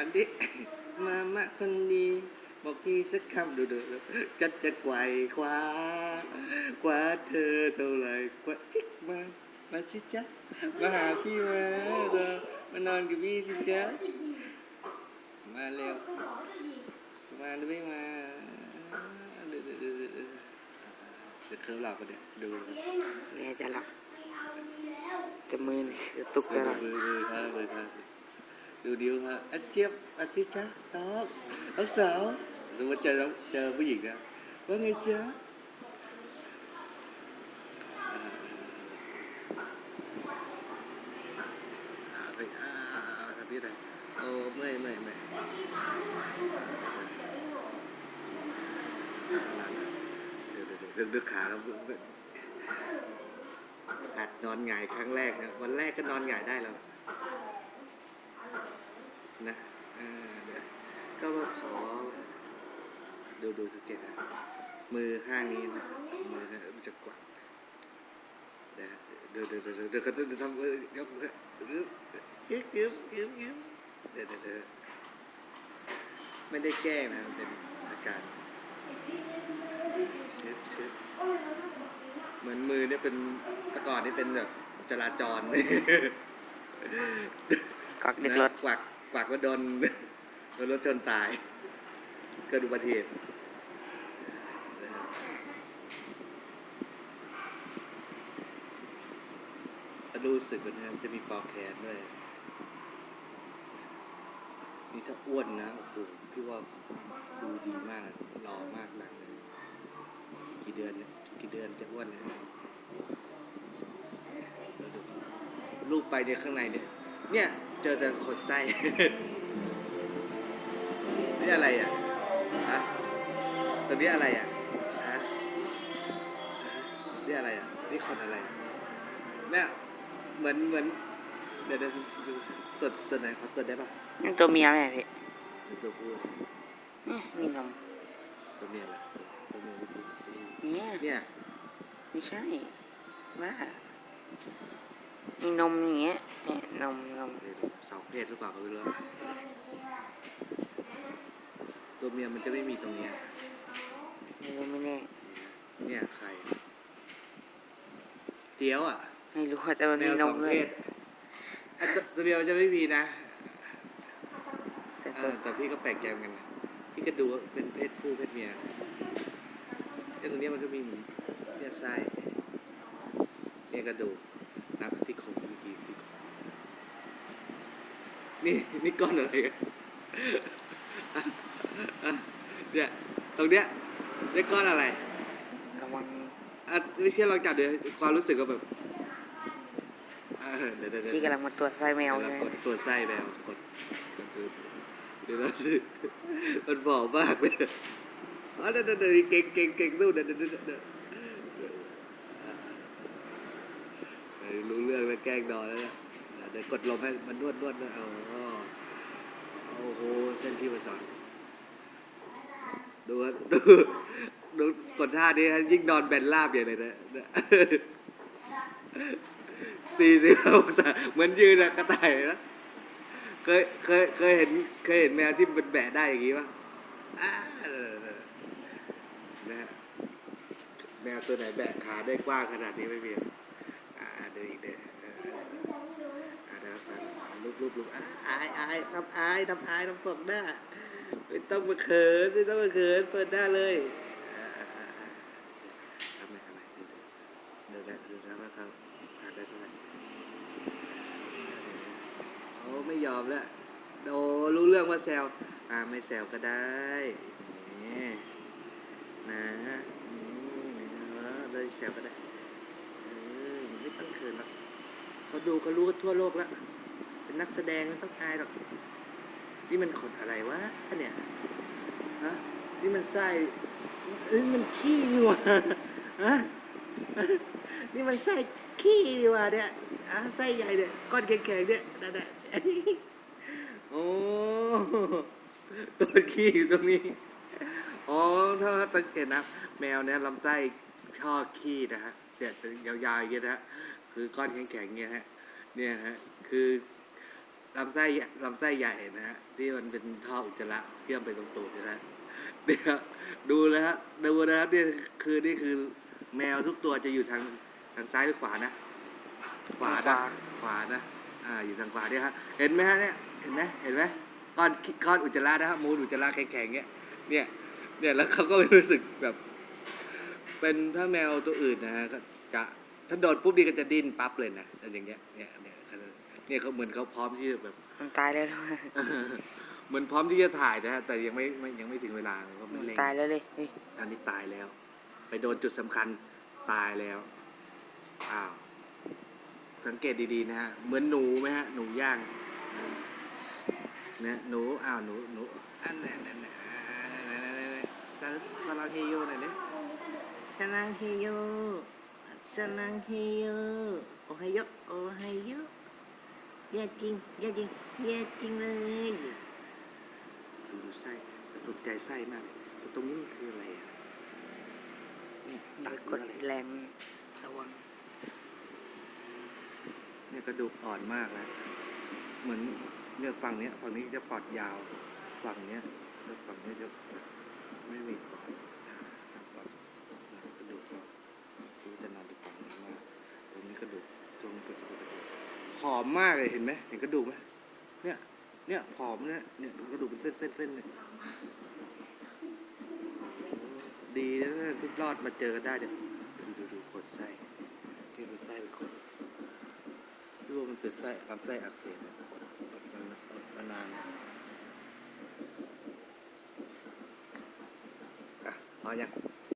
อันนี้มามาคนดีบอกพี่สักคำดูดูดูก็จะไกวคว้าคว้าเธอเท่าไหร่คว้าทิกมามาสิจ๊ะมาหาพี่มาเธอมานอนกับพี่สิจ๊ะมาเร็ว มาหรือไม่มาเดี๋ยวเดี๋ยวเดี๋ยวเดี๋ยวเดี๋ยวเคลิ้มหลับปะเนี่ยดูแม่จะหลับจะมือนี่จะตุกดูจะหลับดูดูครับดูครับดูดิวครับอาเจี๊ยบอาทิตย์จ๊ะน้องน้องสาวสมมติเจอน้องเจอผู้หญิงนะว่า ไงจ๊ะอ่าอ่าไปอ่าอ่าอ่าทำที่ไหนโอ้ไม่ไม่ไม่เดี๋ยวเดี๋ยวเดี๋ยวเดี๋ยวขาครับหัดนอนหงายครั้งแรกนะวันแรกก็นอนหงายได้แล้ว นะเดี๋ยวก็มาขอ ดูดูสังเกตนะมือข้างนี้นะมือมันจะกวักเดี๋ยวเดี๋ยวเดี๋ยวเดี๋ยวเดี๋ยวเดี๋ยวเดี๋ยวทำเออยกมือยึบยึบยึบยึบยึบเดี๋ยเดี๋ยวเดี๋ยวไม่ได้แก้นะมันเป็นอาการชึบชึบเหมือนมือเนี่ยเป็นตะก่อนนี่เป็นแบบจราจรกักเด็กรถกวัก กวักว่าโดนโดนรถชนตาย เกิดอุบัติเหตุรู้สึกนะครับจะมีปอกแขนด้วยนี่ถ้าอ้วนนะโอ้โหพี่ว่าดูดีมากหล่อมากหนังเลยกี่เดือนเนี่ยกี่เดือนจะอ้วนนี่ยเดี๋ยวดูลูกไปเนี่ยข้างในเนี่ย เนี่ย เจอแต่ขดไส้ นี่อะไรอะฮะตัวนี้อะไรอะฮะนี่อะไรอะ นี่คนอะไรเนี่ยเหมือนเหมือน เดี๋ยวเดี๋ยวดูตรวจตัวไหนขอตรวจได้ปะนี่ตัวเมียไหมพี่หรือตัวผู้นี่มีนมตัวเมียอะไรตัวเมียหรือตัวผู้เนี่ย เนี่ย ไม่ใช่ว่า มีนมอย่างเงี้ยเนี่ยนมนมเดี๋ยวดูสองเพศหรือเปล่าก็ไม่รู้ตัวเมียมันจะไม่มีตรงเนี้ยไม่รู้ไม่แน่เนี่ยใครเตี้ยวอะ ไม่รู้แต่มันแมมีวนสอมงด้วเพยศอะตัวตัวเมียมันจะไม่มีนะแต่เอตัวอแต่พี่ก็แปลกใจเหมือนกันนะพี่ก็ดูว่าเป็นเพศผู้เพศเมียไอ้ตรงเนี้ยมันก็มีเหมือนเนี่ยไส้เนี่ยกระดูก นับที่โครงเมื่อกี้ที่โครงนี่นี่ก้อนอะไรกันอะอะเนี่ยตรงเนี้ยนี่ก้อนอะไรระวังอะนี่แค่ลองจับดูความรู้สึกก็แบบอะเดี๋ยวเดี๋ยวเดี๋ยวที่กำลังมาตรวจไส้แมวเดี๋ยวใช่เราไหมกดตัวไส้แมวกดกดดูเดี๋ยวเราดูมันบอกมากเลยอ๋อเดี๋ยวเดี๋ยวเดี๋ยวเก่งเก่งเก่งสู้เดี๋ยวเดี๋ยวเดี๋ยวเดี๋ยวเออ รู้เรื่องแล้วแกล้งนอนแล้วนี่ยเดี๋ยวกดลมให้มันนวดนวดนะอ๋อโอ้โหเส้นที่ประสาทดูว่าดูดูกดท่านี้ฮะยิ่งนอนแบนราบอย่างเลยนะสี่สิบองศาเหมือนยืนอะกระต่ายนะเคยเคยเคยเห็นเคยเห็นแมวที่มันแบะได้อย่างงี้ป่ะนะฮะแมวตัวไหนแบะขาได้กว้างขนาดนี้ไม่มี อ่าเดี๋ยวอีกเดี๋ยวเออาดี๋ยวครับลุกลุกลุกอายอายทำอายทำอายทำศพหน้าไม่ต้องมาเขินไม่ต้องมาเขินเปิดหน้าเลยทำไมทำไมเดี๋ยวเดี๋ยวเดี๋ยวเดี๋ยวครับอ่าได้เท่าไหร่โอ้ไม่ยอมแล้วโดรู้เรื่องว่าแซวอ่าไม่แซวก็ได้นี่นะอืมเออเลยแซวก็ได้ อไม่ต้งเขินหรอกเขาดูเขารู้กันทั่วโลกแล้วเป็นนักแสดงต้องอายหรอกนี่มันขนอะไรวะเนี่ยฮะนี่มันไส้เอ้ยมันขี้นี่ว่าฮะนี่มันไส้ขี้นี่ว่าเนี่ยอะไส้ใหญ่เนี่ยก้อนแข็งๆเนี่ยนั่นแหละโอ้ต้นขี้อยู่ตรงนี้อ๋อถ้าสังเกตนะ แมวเนี่ยลำไส้ชอบขี้นะฮะเนี่ยยาวๆอย่างเงี้ยนะฮะ คือก้อนแข็งๆเงี้ยฮะ เนี่ยฮะ คือลำไส้ลำไส้ใหญ่นะฮะที่มันเป็นท่ออุจจาระเชื่อมไปตรงตูดนะฮะเดี๋ยวดูนะฮะดูนะครับเนี่คือนี่คือแมวทุกตัวจะอยู่ทางทางซ้ายหรือขวานะ ขวานะขวานะอ่าอยู่ทางขวาเนี่ยฮะเห็นไหมฮะเนี่ยเห็นไหมเห็นไหมก้อนก้อนอุจจาระนะฮะมูลอุจจาระแข็งๆเงี้ยเนี่ย เนี่ยแล้วเขาก็รู้สึกแบบ เป็นถ้าแมวตัวอื่นนะฮะก็จะ ถ้าโดนปุ๊บนี่ก็จะดิ้นปั๊บเลยนะอะไรอย่างเงี้ยเนี่ยเนี่ยเนี่ยเขาเหมือนเขาพร้อมที่จะแบบมันตายแล้วด้วยเหมือนพร้อมที่จะถ่ายนะฮะแต่ยังไม่ไม่ยังไม่ถึงเวลาเพราะมันมันเร่งตายแล้วเลยเฮ้ยอันนี้ตายแล้ว ไปโดนจุดสำคัญตายแล้วอ้าวสังเกตดีๆนะฮะเหมือนหนูไหมฮะหนูย่างนะหนูอ้าวหนูหนูอันนั้นนั่นนั่นนั่นนั่นนั่นนั่นซาลาเฮโยหน่อยเนี่ยซาลาเฮโยซาลาเฮโยโอไฮโยโอไฮโยแย่จริงแย่จริงแย่จริงเลยดูดูไส้ตกใจไส้มากแต่ตรงนี้มันคืออะไรอะนี่อตัย่าดไปกดอะไรแรงระวังเนี่ยกระดูกอ่อนมากนะเหมือนเนี่ยฝั่งเนี้ยฝั่งนี้จะปอดยาว ฝั่งเนี้ยแล้วฝั่งเนี้ยจะไม่มีปอดปอดกระดูกก็คือจะนอนตรงนี้มากตรงนี้กระดูกตรงนี้กระดูก ผอมมากเลยเห็นไหมเห็นกระดูกไหมเนี่ย เนี่ยผอมเนี่ยเนี่ยกระดูกเป็นเส้นเส้นเส้นเนี่ยดีนะที่รอดมาเจอกันได้เนี่ยดูดูดูขดไส้ที่เป็นไส้เป็นขดที่ว่ามันเป็นไส้ลำไส้อักเสบเนี่ยมันมันนานอะพอยัง